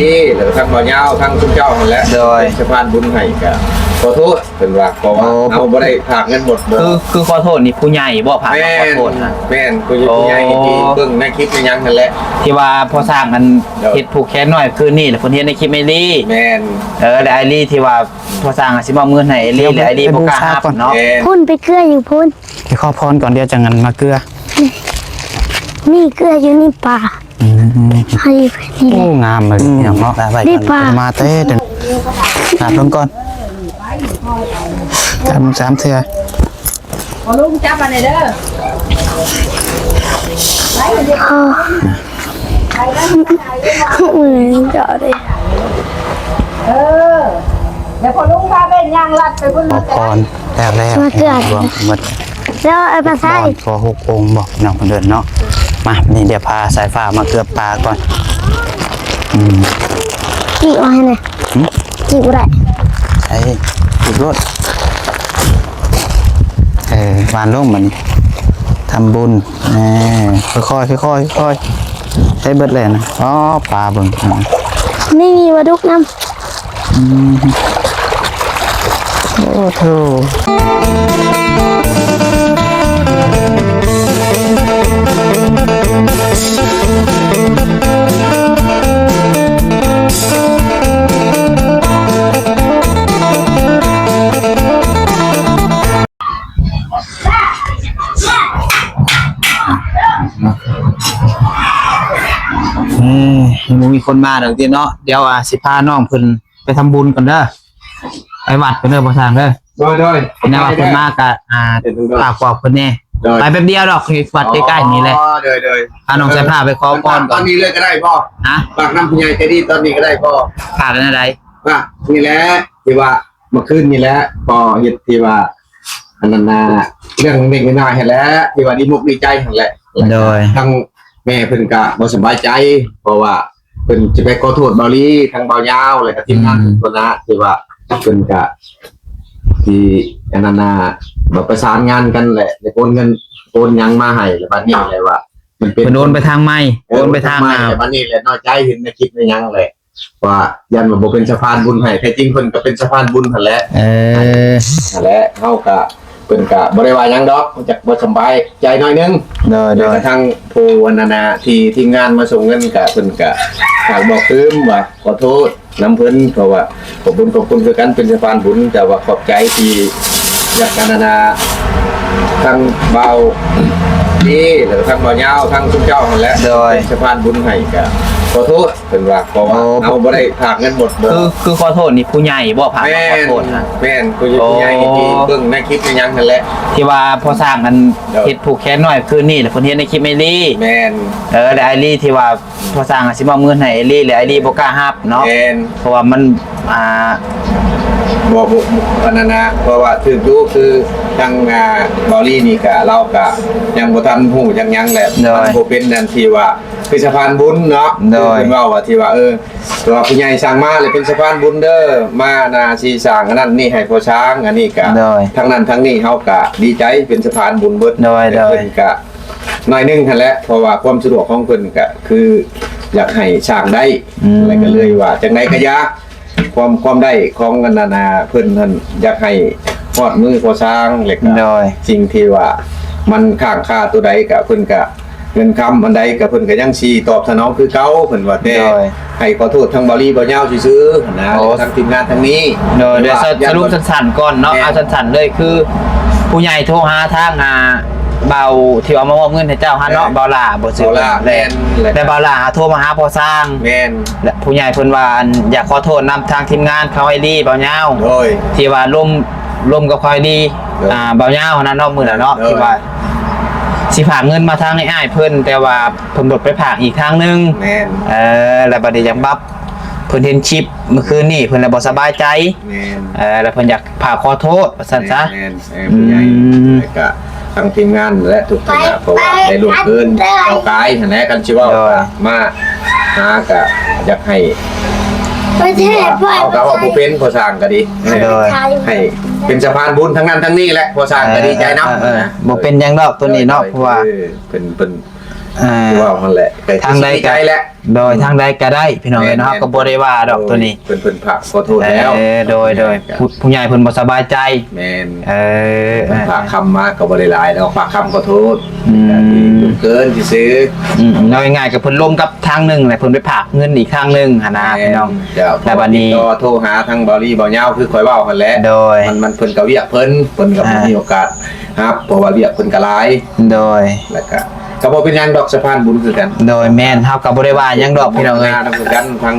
ดีแล้วก็ทั้งบ่ยาวทั้งคุณเจ้านั่นแหละโดยเป็นสะพานบุญให้ก็ขอโทษเป็นว่าเพราะว่าโอ้ เอาบ่ได้ฝากเงินหมดบ่คือคือขอโทษนี่ผู้ใหญ่บ่ผ่านแม่ขอนโทษนะ แม่นกูอยู่ใหญ่ที่เบิ่งในคลิปในยังนั่นแหละ ที่ว่าพอสร้างกันเดี๋ยว เฮ็ดผูกแขนหน่อยคือนี่แหละเพิ่นเฮ็ดในคลิปไอลี่แม่นเออแล้วไอลี่ที่ว่าพอสร้างอะสิมอบเงินให้ไอลี่แล้วไอลี่บ่กล้ารับเนาะแม่นพุ่นไปเกลืออยู่พุ่นไปขอพรก่อนเดี๋ยวจังงันมาเกลือมีเกลืออยู่ในป่า อืมให้นี่แหโอ้ละงามเลยอย่างเนาะรีบมามาเต้เดินหาเพิ่งก่อนจำสามเทือขอลุงจับมาหน่อยเด้อพ่อเหมือนเจาะเลยเออ เดี๋ยวพอลุงพาเป็นยางลัดไปบนขรอถพรแล้วแล้วรวมหมดแล้วเอามาบใส่อนขอหกองค์บอกน้องเดินเนาะ มานี่เดี๋ยวพาสายฟ้ามาเกลือปลาก่อนอืมกี่เอาให้หน่อยกี่กูได้ใช้อีกรถเออวานลงมันทำบุญแนี่ค่อยๆค่อยๆค่อยๆใช้เบิดเลยนะอ๋อปลาเบิ่งอืมไม่มีวาดุกน้โอ้โถ ยยังบ่มีคนมาดอกเดียวเนาะเดี๋ยวอะสิพาน้องเพิ่นไปทำบุญก่อนเด้อไปวัดเพิ่นเด้อบ่ทางเด้อโดยโดยเห็นว่าเพิ่นมากะอ่าเห็นเพิ่นก็ฝากบอกเพิ่นแน่โดยไปแป๊บเดียวดอกวัดใกล้ๆนี่แหละอ๋อโดยโดยพาน้องสายผ้าไปขอพรตก่ออนนนี้เลยก็ได้พ่อฮะฝากน้ำผู้ใหญ่ใจดีตอนนี้ก็ได้พ่อฝากกันอะไรว่านี่แหละที่ว่าเมื่อคืนนี่แหละพอเฮ็ดที่ว่าอันนั้นน่ะเรื่องเด็กน้อยๆเห็นแหล้วที่ว่าดีมุกดีใจเห็นแหละ โดย ทั้งแม่เพิ่นก็บ่สบายใจ เพราะว่า เพิ่นจะไปขอโทษเบาลีทั้งเบายาวเลยกับทีมงานอืมทุกคนนะที่ว่าเพิ่นก็ที่อันนั้นน่ะบ่ประสานงานกันแหละได้โอนเงินโอนหยังมาให้แล้วบัดนี้เลยว่า มันเป็น เพิ่นโอนไปทางไม้โอนไปทางมาอ่า แต่บัดนี้แหละน้อยใจเห็นในคลิปในหยังเลยว่ายันว่าบ่เป็นสะพานบุญให้แท้จริงเพิ่นก็เป็นสะพานบุญหั่นแหละเออนั่นแหละเฮาก็เพิ่นก็บ่ได้ว่าหยังดอกจักบ่สำบายใจหน่อยนึงโดยโดโดยยกระทั่งผู้วันนานาที่ทีมงานมาส่งเงินกับเพิ่นก็ ฝากบอกคืมว่าขอโทษน้ำเพิ่นเพราะว่าขอบคุณขอบคุณคือกันเป็นสะพานบุญแต่ว่าขอบใจที่อยากกันนานาทั้งเบาดีแล้วก็ทั้งเบายาวทั้งทุกเจ้านั่นแหละโดย เป็นสะพานบุญให้ก็ข อโทษเพิ่นว่าเพราะว่าโอ้เอาบ่ได้ฝากเงินหมดบ่คือคือขอโทษนี่ผู้ใหญ่บ่ผ่านแม่มาขอนโทษนะแม่นกูอยู่ใหญ่ที่เบิ่งในคลิปในหยังนั่นแหละที่ว่าพอสร้างกันเดี๋ยวเฮ็ดผูกแขนหน่อยคือนี่แหละเพิ่นเฮ็ดในคลิปไอลี่แม่นเออแล้วไอลี่ที่ว่าพอสร้างอะสิมอบเงินให้ไอลี่แล้วไอลี่บ่กล้ารับเนาะแม่นเพราะว่ามันอ่า บอกบอกอันนั้นนะเพราะว่าถือดูคือทางอ่าบอลี่นี่ก็เราก็ยังบ่ทันหูยังยังแหละโดย มันบ่เป็นนั่นที่ว่าคือสะพานบุญเนาะโดยคือเว้าว่าที่ว่าเออตัวผู้ใหญ่สร้างมาเลยเป็นสะพานบุญเด้อมานาสีสร้างอันนั้นนี่ให้พ่อช้างอันนี้ก็โดยทั้งนั้นทั้งนี้เฮาก็ดีใจเป็นสะพานบุญเบิดโดยโดย เพิ่นก็หน่อยหนึงหั่นแหละเพราะว่าความสะดวกของเพิ่นก็คืออยากให้สร้างได้อะไรก็เลยว่าจังไดก็อยาก ความความได้ของกันนานาเพิ่นท่านอยากให้พอดมือพอช้างเหล็กโดย สิ่งที่ว่ามันข้างค่าตัวใดกับเพิ่นกะเงินคำอันใดกับเพิ่นก็ยังชีตอบสนองคือเก่าเพิ่นว่าแต่โดยให้ขอโทษทางบาลีบ่ยาวซื่อๆนะโอ้ทางทีมงานทางนี้โดยเดี๋ยวสว่าสรุปสั้นๆก่อนเนาะแม่เอาสั้นๆเลยคือ ผู้ใหญ่โทรหาทางอ่า เบาที่เอามามอบเงินให้เจ้าฮะเนาะเบาล่าบ่ซื้อเบาล่าแม่นเลยแต่เบาล่าโทรมาหาพอสร้างแม่นและผู้ใหญ่เพิ่นว่าอันอยากขอโทษนำทางทีมงานเขาไอ้ดีเบาเงาโดย ที่ว่าร่วมร่วมกับคอยดีเอออ่ อ่าเบาเงานั้นเนาะมื้อน่ะเนาะเออที่ว่าสิฝากเงินมาทางไอ้อ้ายเพิ่นแต่ว่าเพิ่นบดไปฝากอีกทางหนึง แม่นเออแล้วบัดนี้จังบับเพิ่นเห็นคลิปเมื่อคืนนี่เพิ่นเลยบ่สบายใจแม่นเออแล้วเพิ่นอยากพาขอโทษว่าซั่นซะ แม่นแม่นผู้ใหญ่อืม แล้วก็ ทางทีมงานและทุกคณะเพราะว่าได้ร่วมเกินเก้าวกายหันแหละกันชิเว่าโดยมาหาก็อยากให้ประเทศพ่อเอาก็ว่าผู้เป็นพอสร้างก็ดีโดยให้เป็นสะพานบุญทั้งนั้นทั้งนี้แหละพอสร้างก็ดีใจนํเออเออบ่เป็นหยังดอกตัวนี้เนาะเพราะว่าออเป็นเป็น อ่าคือว่ามันแหละแต่ทางใดใจก็แหละโดยทางใดก็ได้พี่น้องเอ้ยเนาะก็บ่ได้ว่าดอกตัวนี้เพิ่นเพิ่นผักขอโทษแล้วเออโดยโดยผู้ผู้ใหญ่เพิ่นบ่สบายใจ แม่นเออเพิ่นฝากคำมาก็บ่ได้หลายแล้วฝากคำขอโทษอืมแต่ที่เกินที่ซื้ออืมเอาง่ายๆกับเพิ่นลมกับทางหนึงแหละเพิ่นไปฝากเงินอีกทางหนึงหั่นนะพี่น้องเจ้าแต่บัดนี้ติต่อโทรหาทางบอลี่บอเงาคือคอยเว้าหั่นแหละโดย มันมันเพิ่นก็เวียกเพิ่นเพิ่นก็บ่อ่ามี มีโอกาสครับเพราะว่าเวียกเพิ่นก็หลาย โดย แล้วก็ ก็บ่เป็นหยังดอกสะพานบุญคือกันโดยแม่นเฮาก็บ่ได้ว่าหยังดอกพี่น้องเอ้ย ทำกันทั้ง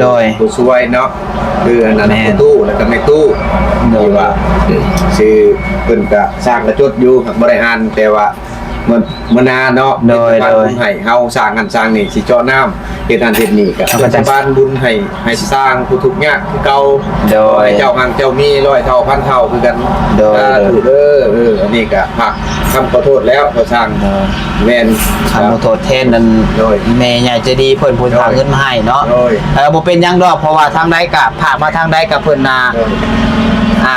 โดยผู้ช่วยเนาะคืออันนั้นแม่นผู้ตู้แล้วก็ในตู้โดย ที่ว่าชื่อเพิ่นก็สร้างกระจดอยู่บ่ได้อ่านแต่ว่า มันมันนาเนาะโดยเป็นสะพานโดยบุญให้เฮาสร้างกันสร้างนี่สิเจาะน้ำเฮ็ดอันเฮ็ดนี่ก็เอาเป็ก็นจะสะพานบุญให้ให้สร้างผู้ทุกข์ยากคือเก่าโดย ให้เจ้าหังเจ้ามีร้อยเท่าพันเท่าคือกันโดยอ่าถูกเด้อเอออันนี้ก็พักคำขอโทษแล้วเขาสร้างแม่น คำขอโทษแทนนั้นโดยแม่ใหญ่ใจดีเพิ่นพูนฝากเงินมาให้เนาะโดย เออบ่เป็นหยังดอกเพราะว่าทางใดก็ฝากมาทางใดก็เพิ่นน่ะโดย อ่า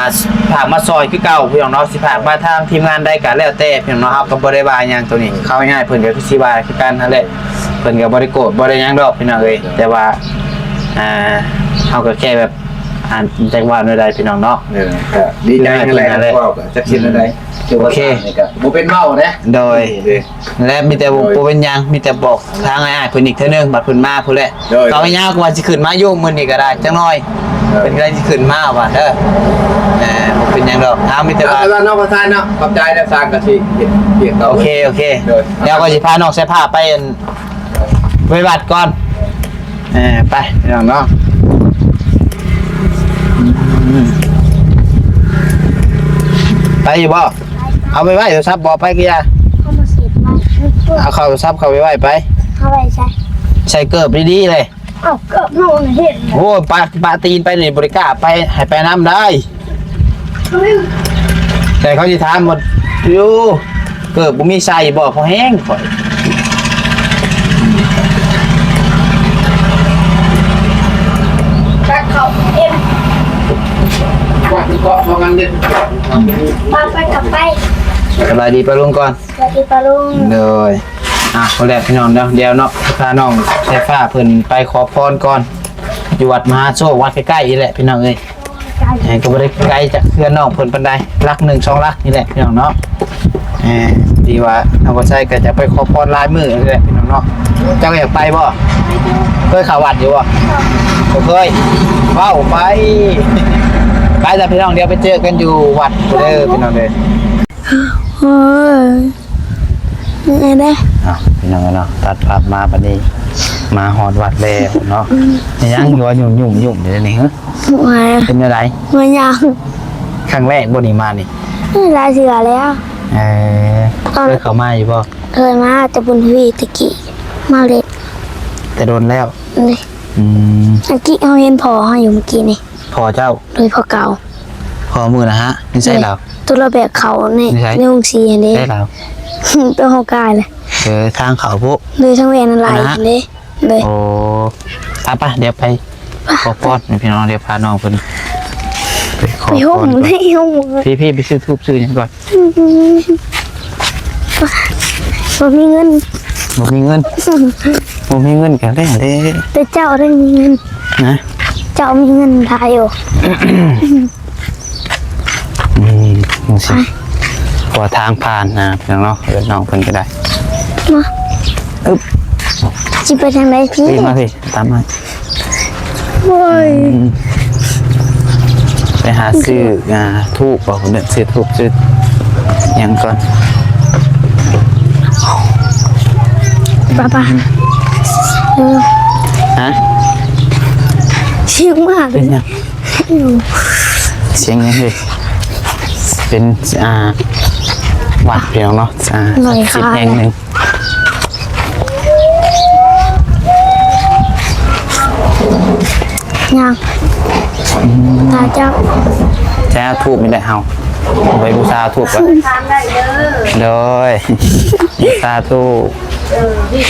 ฝากมาซอยคือเก่าพี่น้องเนาะสิฝากมาทางทีมงานใดก็แล้วแต่พี่น้องเนาะครับก็บ่ได้ว่าหยังตัวนี้ เข้าง่ายๆเพิ่นก็คือสิว่าคือกันนั่นแหละเพิ่นก็บ่ได้โกรธบ่ได้หยังดอกพี่น้องเอ้ยแต่ว่าอ่าเฮาก็แค่แบบอ่านจังหวะหน่อยได้พี่น้องเนาะ เออก็ดีใจนั่นแหละนั่นแหละว่าก็จักชิ้นอะไรคือว่า โอเคสร้างนี่ก็บ่เป็นเมาเด้โดยเด้อและมีแต่บ่บ่เป็นหยังมีแต่บอกทางง่ายๆเพิ่นอีกเทื่อนึงบัดเพิ่นมาพุ่นแหละโดยเขาไม่ยากว่าสิขึ้นมาอยู่มื้อนี้ก็ได้จังน้อยโดยเป็นไรสิขึ้นมาว่าเด้อเออบ่เป็นหยังดอกทางมีแต่เอาว่าไปว่าน้องประธานเนาะขอบใจได้สร้างกะทิเฮ็ดเฮ็ดต่อโอเค โอเคโดยเดี๋ยวก็จะพาน้องใส่ผ้าไปอั่นไปบัดก่อนเออไปพี่น้องเนาะอืมไปอยู่บ่ เอาไปไว้โทรศัพท์บ่ไปกี่ยาเข้ามาเสียบไว้ช่วยเอาเข้าโทรศัพท์เข้าไปไว้ไป เข้าไปใช่ใส่เกิบดีๆเลยเอ้าก็นอนเห็นโอ้ยปาปาตีนไปนี่บริการไปให้ไปน้ำได้ แต่เขาจะถามหมดอยู่เกิดบุมีใส่บอกเขาแห้งข่อยจักเขาเอ็ม ว่าที่เกาะพอกันเด็ด มาไปกลับไป สบายดีไปลุงก่อนสวัสดีปาลุงเลยอะคนแรกพี่น้องเนาะเดี๋ยวเนาะพาน้องใช้ฟ้าเพิ่นไปขอพรก่อนอยู่วัดมหาโชควัดใกล้ๆนี่แหละพี่น้องเอ้ยแหมก็บ่ได้ไกลจากเพื่อนน้องเพิ่นปานใดลักหนึ่งสองลักนี่แหละพี่น้องเนาะแหมดีว่าเอาบ่ใช่ก็จะไปขอพรลายมือนี่แหละพี่น้องเนาะเจ้าอยากไปบ่เคยเข้าวัดอยู่บ่บ่เคยเว้าไปไปแต่พี่น้องเดี๋ยวไปเจอกันอยู่วัดเด้อพี่น้องเด้อ เฮ้ยยังไงได้อ้าวพี่น้องเนาะตัดภาพมาบัดนี้ มาฮอดวัดแล้วเนาะยังอยู่ว่ายุ่มยุ่มยุ่มเดี๋ยวนี้ฮะมาเป็นอะไรมายังครั้งแรกบ่นี่มานี่ลายเสือแล้ว เออเคยเข้ามาอยู่บ่เคยมาแต่บุญทวีตะกี้มาเล็ดแต่โดนแล้ว นี่อืมเมื่อกี้เขาเห็นพอเขาอยู่เมื่อกี้นี่พอเจ้า โดยพอเก่า พอมือนะฮะนี่ใช่เรา ตัวเราแบบเขาเนี่ยไม่ใช่ ในองค์สีอันนี้ ใช่เรา ตัวเขากายเลยเออทางเขาพวก เลยทั้งเวนอะไรนะฮะเลยเลยโอ้ไปไปเดี๋ยวไปขอพอดพี่น้องเดี๋ยวพาน้องเพิ่นไปขอไปพห้องรก่อนไม่ห้องพี่พี่ไปซื้อทูบซื้อหยังก่อนผมมีเงินบ่มีเงินบ่มีเงินกันได้เด้แต่เจ้าได้มีเงิน นะ เจ้ามีเงินไทยอยู่ อืมจังซี่ขอทางผ่านนะพี่น้องเนาะเออน้องเพิ่นก็ได้มาอึ๊บจิไปทางไหนพี่พี่มาสิตามมาโอ้ยอืมไปหาซื้ออ่าทูบบอกผมเดินซื้อทูบซื้อหยังก่อนป้าป้าเออฮะเชียงมากเลเป็ยนหยังเสียงยังเลย เป็นอ่าวัดเพียงเนาะอ่าสิบแห่งหนึ่งยังตาเจ้าแจ้ทูบไม่ได้เฮาเอาไปบูชาทูบก่อนทานได้เด้อโดยบูชาทูบ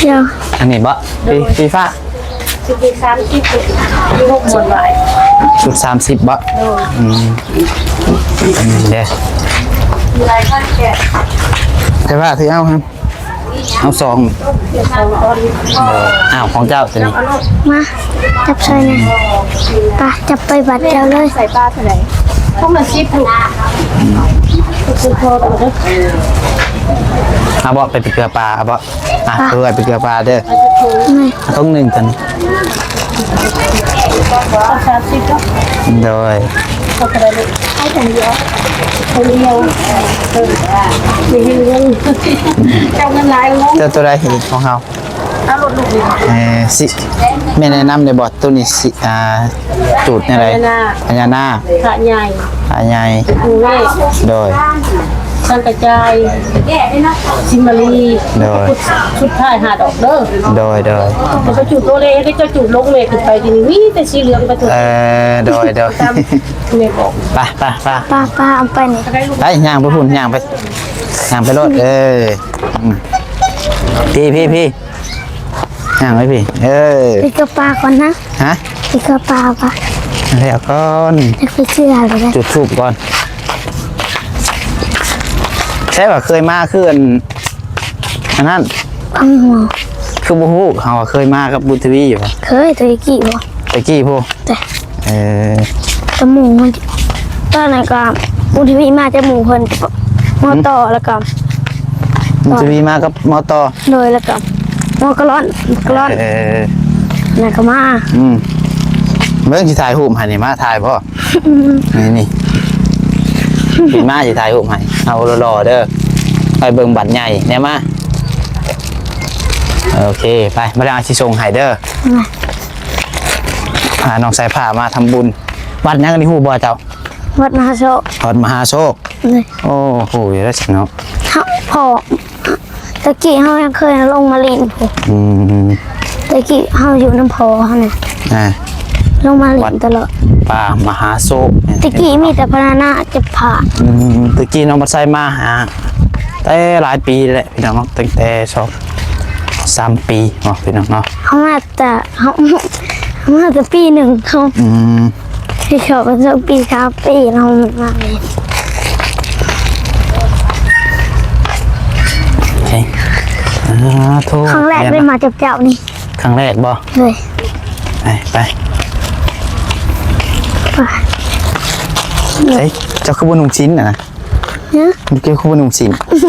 เจ้าอันนี้บะฟีฟีฟ้า สิบปีสามสิบปีหกหมดไหวชุดสามสิบบะอืมอืมเด้มีอะไรก็แกะใช่ป่ะถือเอาครับมี เอาซองเอออ้าวของเจ้าตัวนี้มาจับใส่หน่อยปะจับไปบัดเดียวเลยใส่ปลาเท่าไหร่พวกมันชิปลูกเอาบ่ไปไปเกลือปลาเอาบ่อะเพื่อไปเกลือปลาเด้อนี่ต้องหนึ่งตันสามสิบก็โดย เขาเท่าไหร่ลูกให้แต่เดียวเขาเดียวเออมีเงินเจ้าเงิน หลายงงเจ้าตัวใดเห็นของเฮาเอารถลูกนี่เอ่อสิแม่แนะนำในบ่ตัวนี้สิอ่าจูดในอะไรพญานาคพระใหญ่พญาใหญ่กูเล่โดยสังกระจายซิมารีโดย ชุดท้ายหาดอกเด้อโดยโดยแล้วก็จุดโตเล่ก็จะจุดลงเมฆขึ้นไปทีนี้มีแต่สีเหลืองไปถึงเอ่อโดยโดยตามเมฆบอกไปไปไปป้าป้าเอาไปนี่ไปย่างไปพุ่นย่างไปย่างไปรถเอออืมพี่พี่พี่ย่างไปพี่เออไปกับปลาก่อนนะฮะไปกับปลาปะเดี๋ยวก่อนจะไปเชื่อเลยนะจุดทูบก่อน ใช่ป่ะเคยมาคืออันอันนั้นอังหัวคือบูฮู้เขาอะเคยมากับบุญทวีอยู่ป่ะเคยตัวกี่บ่ตะกี้พูแต่เออจมูกมันตอนนั้นก็อุทิวิมาจมูกเพิ่นมอต่อแล้วก็บุญทวีมากับมอตอโดยแล้วก็มอกระร้อนกระร้อนเออนั่นก็มาอืมเมื่อที่ถ่ายรูปให้นี่มาถ่ายป่ะนี่นี่ ปีมาที่ถ่ายรูปให้เอารอๆเด้อไปเบิ่งบัตรใหญ่เนี่ยมาโอเคไปมาแล้วอาชิส่งให้เด้อพาน้องสายผ้ามาทำบุญวัดยังกันนี่ฮู้บ่เจ้าวัดมหาโชควัดมหาโชคเลยโอ้โหแล้วสิเนาะเฮาพอตะกี้เฮายังเคยลงมาเลินผู้อืมตะกี้เฮาอยู่น้ำพอเฮาน่ะอ่า ลงมาเลินตลอดป่ามหาโชคตะกี้มีแต่พญานาคจะผ่าอืมตะกี้น้องบัดไซมาหาแต่หลายปีแหละพี่น้องเนาะตั้งแต่สองสามปีเนาะพี่น้องเนาะเฮามาแต่เฮาเฮามาแต่ปีหนึ่งเฮาอืมที่ชอบเป็นสักปีสามปีเรามาเลยโอเคอ่าโทษครั้งแรกได้มาจับเจ้านี่ครั้งแรกบ่เลยไปไปไป เฮ้ยเจ้าคือบุญนุ่งชิ้นน่ะนะเนาะเมื่อกี้คือบุญนุ่งชิ้นโอ้โห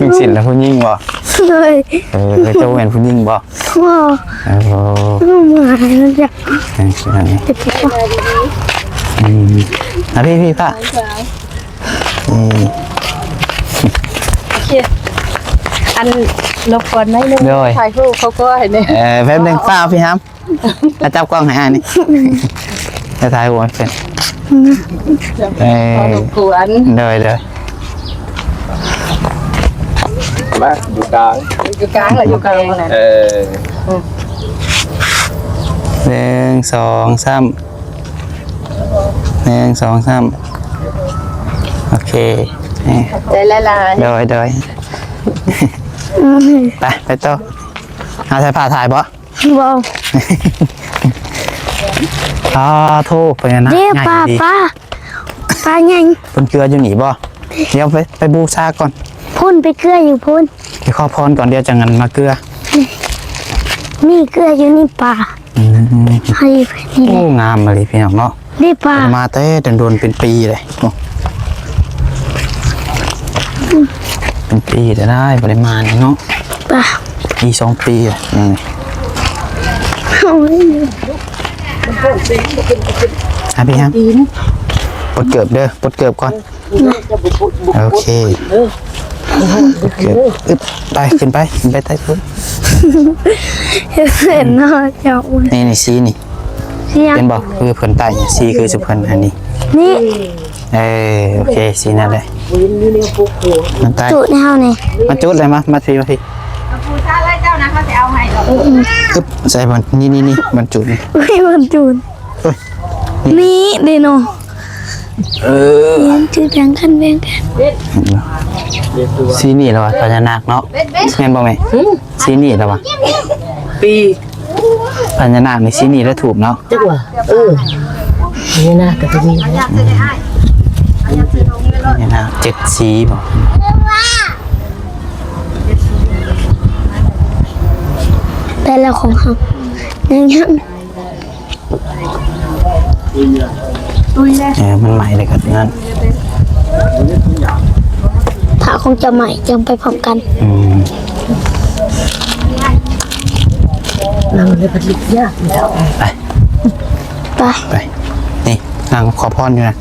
นุ่งชิ้นแล้วผู้หญิงบ่เลยเออแล้วเจ้าเป็นผู้หญิงบ่ว้าวเออมาแล้วจ้ะเอออันนี้จะปุ๊บอืมอะพี่พี่ป้าอืมอัน ลบก่อนได้เลยโดย ถ่ายรูปเขาก็เห็นเนี่ยเออแป๊บหนึงป้าพี่ฮัมจะจับกล้องให้อ่านนี่จะถ่ายหัวให้เป็นเออกวนเลยเลยมาอยู่กลาง อยู่กลางเหรออยู่กลางนั่นเออหนึ่งสองสามหนึ่งสองสามโอเคนี่ใจละลายโดยโดย ไปไปต่อเอาใส่ผ้าถ่ายบ่ว้าวอ่าโทษไปนะเรียกง่ายป้าดีป้าป้าใหญ่เพิ่นเกลืออยู่หนีบ่เดี๋ยวไปไปบูชาก่อนพ่นไปเกลืออยู่พ่นไปขอพรก่อนเดี๋ยวจะงันมาเกลือมีเกลืออยู่นี่ป่าอืมให้ไปนี่โอ้งามมาเลยพี่น้องเนาะนี่ป่ามาแต่โดนๆเป็นปีเลยโอ้ เป็นปีจะได้ปริมาณนี้เนาะป่าปีสองปีอะนี่โอ้ยอะพี่ครับปลดเกือบเด้อปลดเกือบก่อน โอเคปลดเกือบอึ๊บไปขึ้นไปขึ้นไปใต้พื้นเห็นหน้าเจ้าอุ้ยนี่นี่ซีนี่เสียงเป็นบอกคือเพิ่นใต้เนี่ยซีคือสุเพิ่นอันนี้นี่ เออโอเคสีนั่นเลย มันใต้จุดเฮานี่มาจุดเลยมามาทีมาทีผู้ชายเจ้านะเขาจะเอาให้ดอกอึ๊บใส่บอลนี่นี่นี่มันจุดนี่อุ้ยมันจุดเอ้ยนี่เดโนเออเลี้ยงชื่อแบงกันแบงกันสีนี่แล้ววะพญานาคเนาะแม่นบ่แม่สีนี่แล้ววะปีพญานาคนี่สีนี่แล้วถูกเนาะจังหวะเออนี่นะกระตุ้น นี่นะเจ็ดสีบอกแต่ละของเขาอย่างเงี้ยเออมันใหม่เลยกันนั่นถ้าคงจะใหม่จังไปพร้อมกันอืมนั่งเลยผลิตยากแล้วไป ไป ไป นี่นั่งขอพรอยู่นะ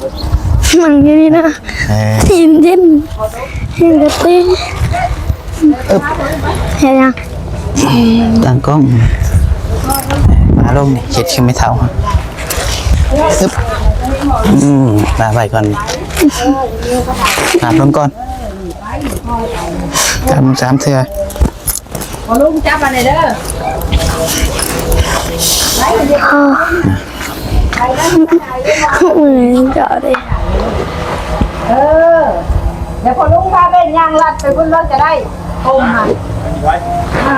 มันอยู่นี่นะเออเย็นเย็นเย็นกระตี้เห็นยังตั้งกล้องมาลงนี่เช็ดขึ้นไม่เท่าครับอึ๊บอืมมาไปก่อนอาบลงก่อนจำสามเถื่อพอลุงจับมาเลยเด้ออ๋อเหมือนจะได้ เออ เดี๋ยวพอลุงพาไปย่างลัดไปพุ่นรถจะได้โทมมาอ่า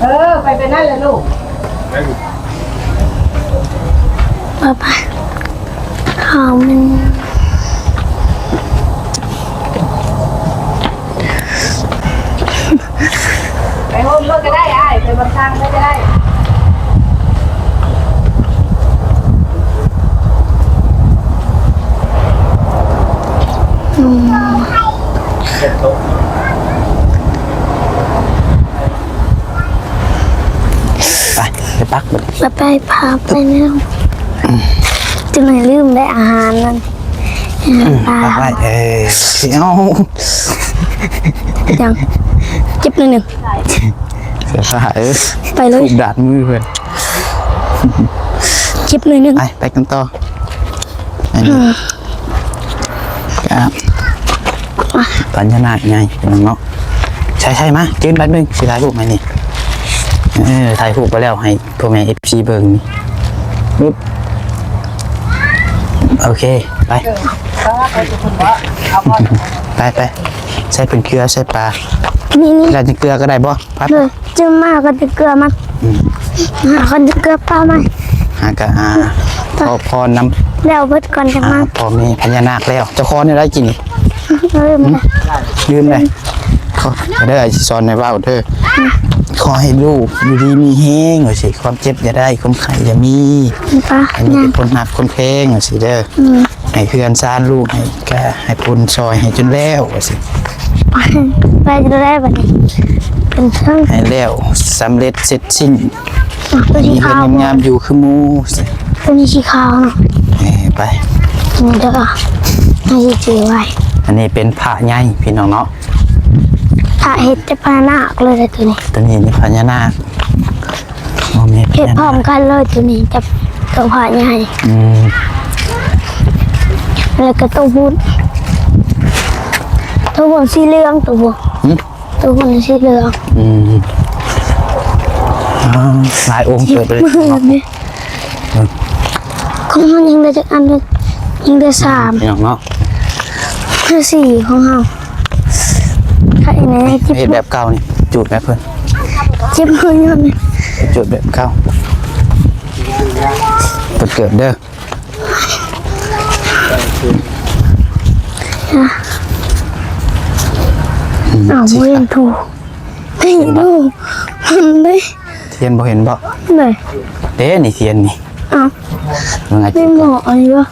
เออ ไปเป็นนั่นเลยลูกป้าป้าเขามันไปโฮมรถก็ได้ไอ้ายไปบนทางก็ได้ ไปไปปักไปป้าไปพาไปแล้วจะไหนลืมได้อาหารนั่นปลาปักไว้เออเอ้ายังจิบหนึ่งหนึ่งเสียสหายเออไปเลยถูกดาดมือเพื่อนจิบหนึ่งหนึ่งไปไปกันต่ออันนี้ครับ ปัญญานาคไงเป็นน้องเนาะใช่ใช่มายืนแป๊บนึงสิถ่ายรูปไหมนี่เออถ่ายรูปไปแล้วให้พ่อแม่เอฟซีเบิ่งนี่ปึ๊บโอเค ไป ไปไปใส่เป็นเกลือใส่ปลานี่นี่เราจะเกลือก็ได้บ่ปั๊บเลยจะมากก็จะเกลือมันหาคนจะเกลือปลาไหมหากะอาพอพอนำแล้วเบิดก่อนจะอ่ามาพอมีพญานาคแล้วเจ้าคอเนี่ยได้กิน เริ่มเลยยืมเลยขอเด้อไอซิซอนในว่าวเด้อขอให้ลูกอยู่ดีมีแห้งหน่อยสิความเจ็บอย่าได้ความไข้อย่ามีปลาอันนี้เนี่ยเป็นคนหักคนเพลงหน่อยสิเด้ออให้เพื่อนซ่านลูกให้แกให้พุนซอยให้จนแล้วว่าสิไปจะได้แบบนี้เป็นเครื่องให้แล้วสำเร็จเสร็จสิ้นตัวมีที่เพื่อขาวนงามๆอยู่คือหมูสิตัวนี้สีขาวเนาะเอ้ยไปนี่เด้อให้จือไว้ อันนี้เป็นพระใหญ่พี่น้องเนาะถ้าเห็ดจะพานาคเลยตัวนี้ตัวนี้นี่พญานาคโอ้แม่พเห็ดญาพร้อนาคมกันเลยตัวนี้จะตัวผ่าใหญ่อืมแล้วก็ตัวบุญตัวบุญสีเหลืองตัวบุญหึตัวบุญสีเหลืองอืมอ้าวหลายองค์เกิดเลยมือนี่ของเขายังได้จากอันเลยยังได้สามพี่น้องเนาะ คือสี่ของเขาใครไหนจิบเฮ็ดแบบเก่านี่จูดแบบเพิ่นจิบมือยังไงจูดแบบเก่าเปิดเกิดเด้ออ้าวเวียนถูกไม่ดูมันได้เทียนบ่เห็นบ่เลยเด้นี่เทียนนี่อ้าวมึงไงไม่บอกอะไรวะ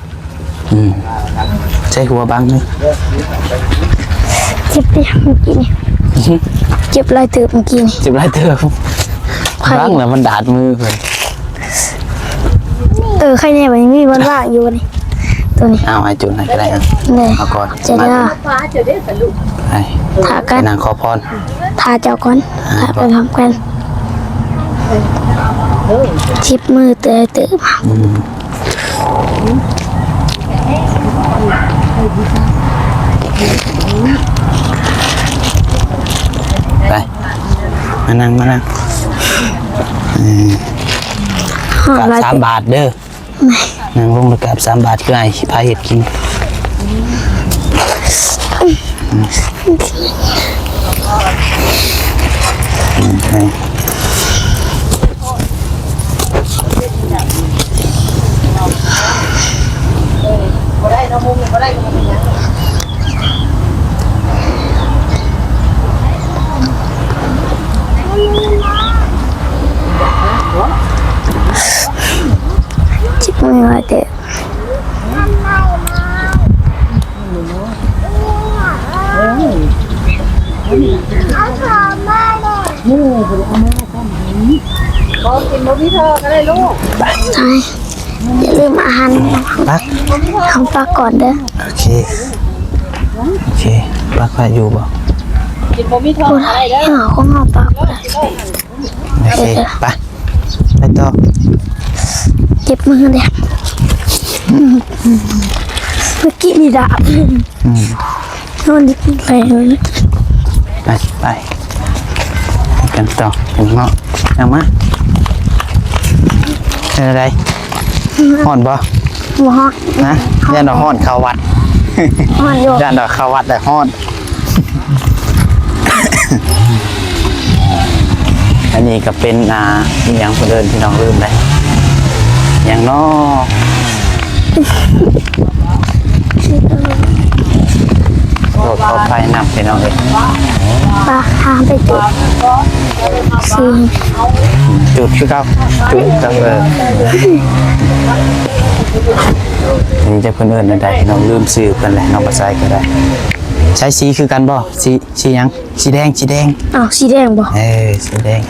อืม ใช้หัวบังนี่เจ็บไปเมื่อกี้นี่เจ็บลายตืบเมื่อกี้นี่จิบไรเด้อบังแล้วมันดาดมือเพิ่นเออใครเนี่ยมันมีวันว่างอยู่นี่ตัวนี้เอาให้จูดให้ก็ได้อะเลยเอาก่อนจะได้ฟ้าจะได้สรุปไปถาไปกันนางขอพรทาเจ้าก่อนทาไปพร้อมกันชิบมือเตยเตยมา ไปมานั่งมานั่งหอมกราบลายสามบาทเด้อนั่งลงแล้วกราบสามบาทคือไอ้พาเห็ดกินอืม บ่ได้เนาะมุมนี่บ่ได้ก็บ่เป็นไยังชิไมือได็กขอกิไบ่มีเธอก็ได้ลูกตไย ลืมอาหารปักทำปลาก่อนเด้อโอเคโอเคปักไว้อยู่บ่กินบ่มีเธอพูดอะไรให้เด้อหาของหาปลาก่อนโอเคไปไปต่อเจ็บมือเด้อเมื่อกี้นี่ดาบอืมนอนดิบแรงเลยไปไปไปกันต่อถึงเนาะยังมาเป็นอะไร ห่อนบ่หัวหอนะย่านดอกห่อนเข้าวัดหอนอยู่ย่านดอกเข้าวัดแต่ห่อน อันนี้ก็เป็นอ่าอหย่างคนเดินที่น้องลืมเลยอย่างนอกโรดปลอดภัยนำไปน้องเลยปลาหามไปจุดสีจุดคือเก้าจุดก็เออ อันนี้จะเพิ่นเอิญอะไรน้องลืมซื้อเพิ่นเลยน้องประไซก็ได้ ใช้สีคือกันบ่สีสีหยังสีแดงสีแดง อ้าวสีแดงบ่เออสีแดง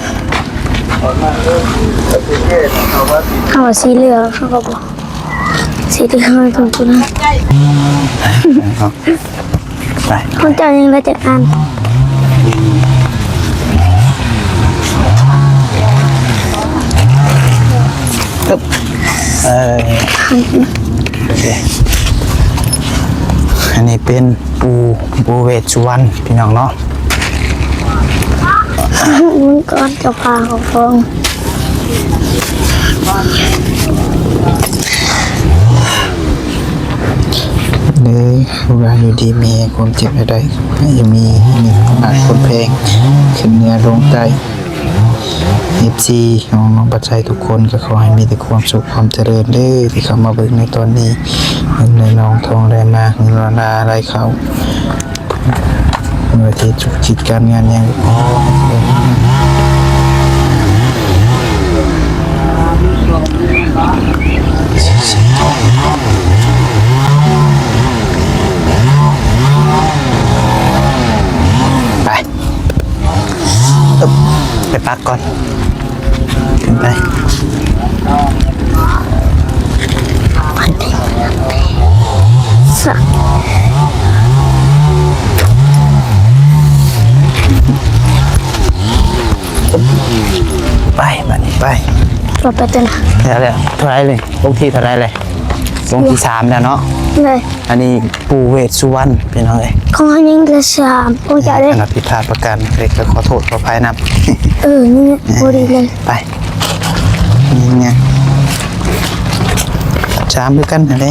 เขาว่าสีเหลืองเขาก็บอกสีเหลืองตรงกูนะเอาไปเขาจะยังได้จากอันปึ๊บ เออโอเคอันนี้เป็นปูปูเวชสุวรรณพี่น้องเนาะมึงก่อนจะพาเขาฟองเลยเวลาอยู่ดีมีความเจ็บอะไรให้มีมีขนาดคนเพลงขึ้นเหนือลงใต้ เอฟซีของน้องปัจจัยทุกคนก็ขอให้มีแต่ความสุขความเจริญเด้อที่เข้ามาเบิ่งในตอนนี้เงินในน้องทองแรงมาเงินลานาอะไรเขาเมื่อที่จุกจิตการงานยังอ๋ไปไปพักก่อน ไปสักไปบัดนี้ไปเราไปเต้นเดี๋ยวเลยเท่าไรเลยลงที่เท่าไรเลยลงที่สามแล้วเนาะเลยอันนี้ปูเวทสุวรรณเป็นอะไรของเขายังจะสามคงจะได้ขณะผิดพลาดประกันเล็กก็ขอโทษขออภัยนะเออนี่บริเลยไป นี่ไงสามด้วยกันอะไร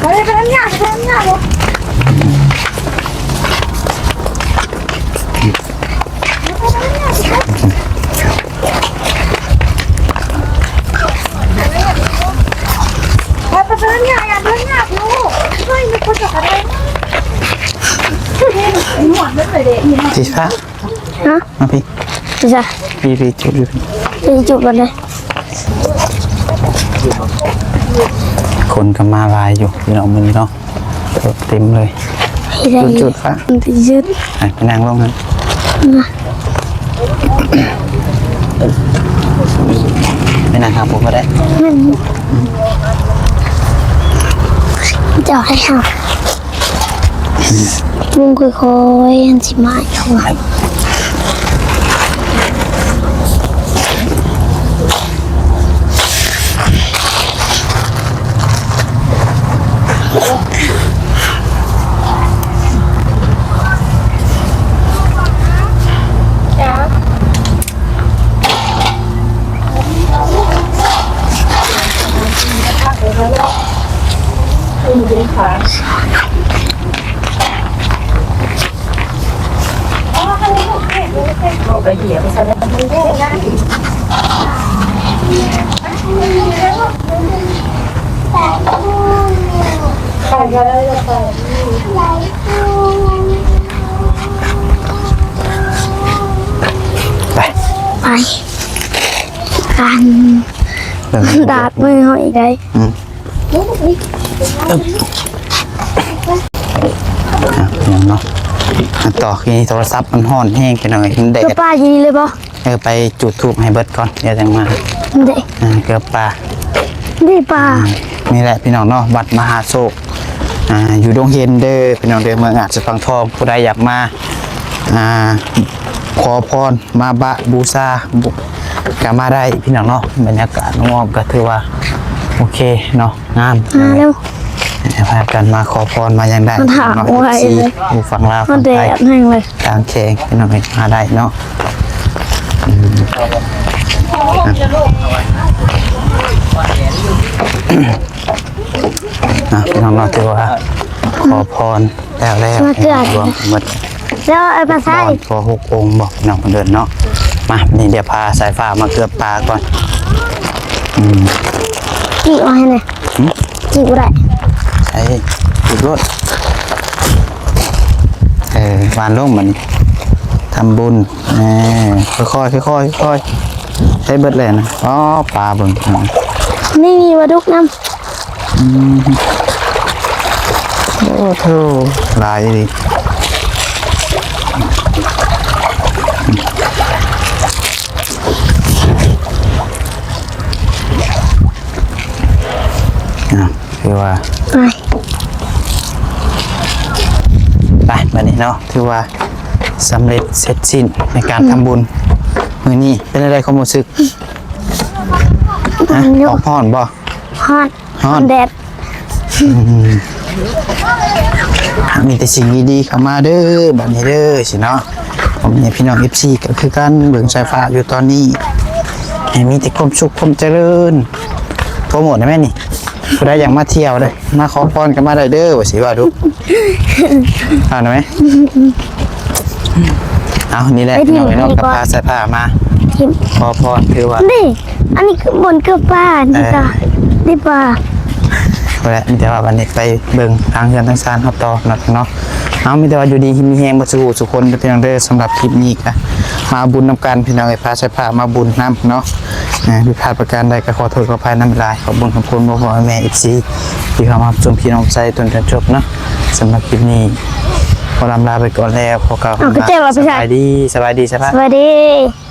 ไปไปทำงานไปทำงานลูก ไปไปเดินหน้าอย่าเดินหน้าลูกเฮ้ยมีคนจะอะไรหนวดไม่เลยเด็กนี่ จีฟ้า ฮะมาพี่จะจะพี่พี่จุดอยู่พี่จะจุดกันเลยคนก็มาลายอยู่พี่น้องมือเนาะรถเต็มเลยให้ได้จุดๆฟ้ามันจะยืดอะไปนั่งลงนั้นไปนั่งครับผมก็ได้มันจะให้ห่าลุงค่อยๆอันสิมาเขาว่าไป ได้อะอย่างเนาะอันต่อคือโทรศัพท์มันห่อนแห้งไปหน่อยมันแดเกือบป้าอยู่นี่เลยปะเออไปจุดทูบให้เบิร์ดก่อนเดี๋ยวจังมาเด็กเกือบปลานี่ป้านี่แหละพี่น้องเนาะวัดมหาโศกอ่าอยู่ดงเฮนเดอร์พี่น้องเดอเมืองอาจจะฟังทองผู้ใดอยากมาอ่าขอพรมาบะบูชาบุก็มาได้พี่น้องเนาะบรรยากาศงอมก็ถือว่า โอเคเนาะงามมาเร็วพากันมาขอพรมายังได้มันถามเนาะไว้ที่เลยอยู่ฝั่งลาวมัฝั่นงแดไทยดแห้งเลยกลางแขงพี่น้องเอ้ยมาได้เนาะอืมอะพี่น้องเนาะถือว่าขอพรแล้วแล้วรวมหมดแล้วไอ้ปลาบไส้อนขอหกองค์บอกพี่น้องคนเดินเนาะมานี่เดี๋ยวพาสายฟ้ามาเกือบปลาก่อน จีบมาให้หน่อยจีบอะไรใช้อีกรถเออวานลงเหมือนทำบุญเออค่อยๆค่อยๆค่อยๆใช้เบิดเลยนะอ๋อปลาเบิ่งนี่มีปลาดุกน้โอ้โถลายดี อะคือว่าำไปไปบัดนี้เนาะถือว่าสำเร็จเสร็จสิ้นในการทำบุญมือนี้เป็นอะไรความรู้สึกฮะมันยอกอกพ่อนบ่ฮอดฮอดแดดมีแต่สิ่งดีๆเข้ามาเด้อบัดนี้เด้อสิเนาะผมเนี่ยพี่น้องเอฟซีก็คือการเบิ่งสายฟ้าอยู่ตอนนี้ให้มีแต่ความสุขความเจริญโปรโมทได้ไหมนี่ ผู้ใดอยากมาเที่ยวเลยมาขอพรกันมาได้เด้อว่าสิว่าดูเอาได้ไหมเอานี่แหละพี่น้องพี่น้องกับพาสายผ้ามาทิมขอพรคือว่านี่อันนี้คือบนเกือบป้านี่จ้ะนี่ป้า ก็แล้วมีแต่ว่าวันนี้ไปเบิ่งทางเฮือนทางซานครับต่อเนาะเนาะเอามีแต่ว่าอยู่ดีมีแฮงบ่สู้สุคนพี่น้องเด้อสำหรับคลิปนี้ก็มาบุญนำกันพี่น้องไอ้พาใช้ผ้ามาบุญนํเนาะนะผิดพลาดประการใดก็ขอโทษขออภัยนำลายขอบคุญขอบคุณพ่อพ่อแม่ FC ที่เข้ามาชมพี่น้องใจจนจนจบเนาะสำหรับคลิปนี้ขอลำลาไปก่อนแล้วขอกล่าวเอาก็เจ็บเหรอพี่สชายบายดีสบายดีสบายสวัสดี